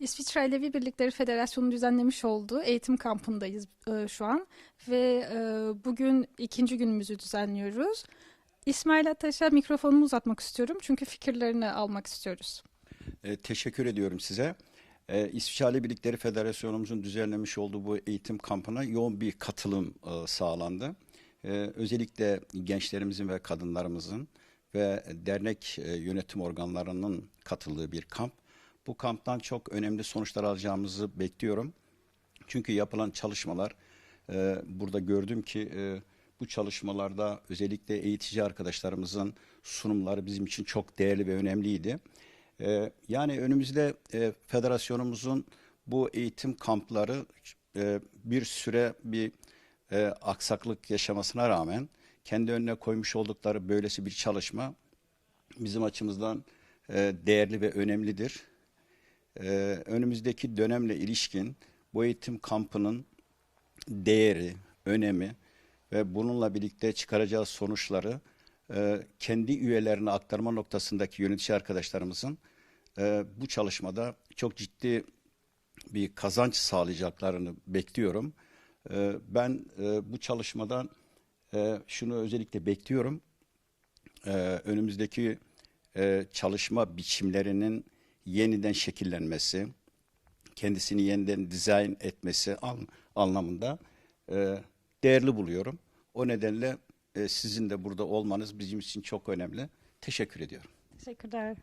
İsviçre Alevi Birlikleri Federasyonu düzenlemiş olduğu eğitim kampındayız e, şu an ve e, bugün ikinci günümüzü düzenliyoruz. İsmail Ataş'a mikrofonumu uzatmak istiyorum çünkü fikirlerini almak istiyoruz. E, teşekkür ediyorum size. E, İsviçre Aile Birlikleri Federasyonumuzun düzenlemiş olduğu bu eğitim kampına yoğun bir katılım e, sağlandı. E, özellikle gençlerimizin ve kadınlarımızın ve dernek e, yönetim organlarının katıldığı bir kamp. Bu kamptan çok önemli sonuçlar alacağımızı bekliyorum. Çünkü yapılan çalışmalar e, burada gördüm ki e, bu çalışmalarda özellikle eğitici arkadaşlarımızın sunumları bizim için çok değerli ve önemliydi. E, yani önümüzde e, federasyonumuzun bu eğitim kampları e, bir süre bir e, aksaklık yaşamasına rağmen kendi önüne koymuş oldukları böylesi bir çalışma bizim açımızdan e, değerli ve önemlidir. E, önümüzdeki dönemle ilişkin bu eğitim kampının değeri, önemi ve bununla birlikte çıkaracağı sonuçları e, kendi üyelerine aktarma noktasındaki yönetici arkadaşlarımızın e, bu çalışmada çok ciddi bir kazanç sağlayacaklarını bekliyorum. E, ben e, bu çalışmadan e, şunu özellikle bekliyorum. E, önümüzdeki e, çalışma biçimlerinin yeniden şekillenmesi, kendisini yeniden dizayn etmesi an- anlamında e, değerli buluyorum. O nedenle e, sizin de burada olmanız bizim için çok önemli. Teşekkür ediyorum. Teşekkürler.